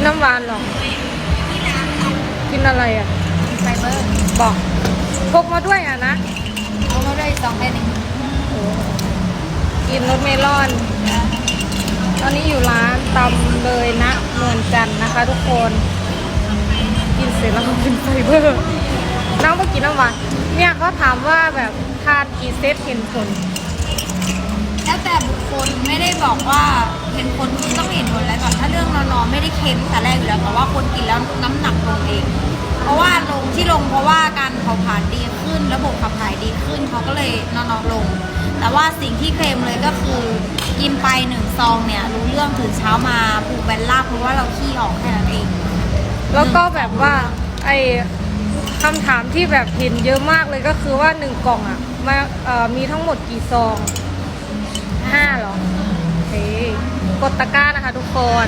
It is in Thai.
นน้ำหวานเหรอ กินอะไรอะ ไฟเบอร์บอกพกมาด้วยอะนะ เอามาด้วยสองแผ่นเองกินรสเมลอน ตอนนี้อยู่ร้านตำเลยนะเมืองจันทร์นะคะ ทุกคน กินเสร็จแล้วก็กินไฟเบอร์น้องก็กินน้ำหวานเนี่ยเขาถามว่าแบบทานกี่เซตเห็นผล แล้วแต่บุคคลไม่ได้บอกว่าเห็นคนที่ต้องเห็นผลอะไรก่อนถ้าเรื่องนอนๆไม่ได้ เค็มแต่แรกอยู่แล้วแต่ว่าคนกินแล้วน้ำหนักลงเอง เพราะว่าลงที่ลงเพราะว่าการเผาผลาญดีขึ้น ระบบขับถ่ายดีขึ้นเขาก็เลยนอนๆลง แต่ว่าสิ่งที่เคลมเลยก็คือกินไปหนึ่งซองเนี่ยรู้เรื่องตื่นเช้ามาผูกแบนลากเพราะว่าเราขี้ออกแค่นั้นเอง แล้วก็แบบว่าไอคำถามที่แบบเห็นเยอะมากเลยก็คือว่าหนึ่งกล่องอะมาเอ่อมีทั้งหมดกี่ซองห้าเหรอโอเคกดตะกร้านะคะทุกคน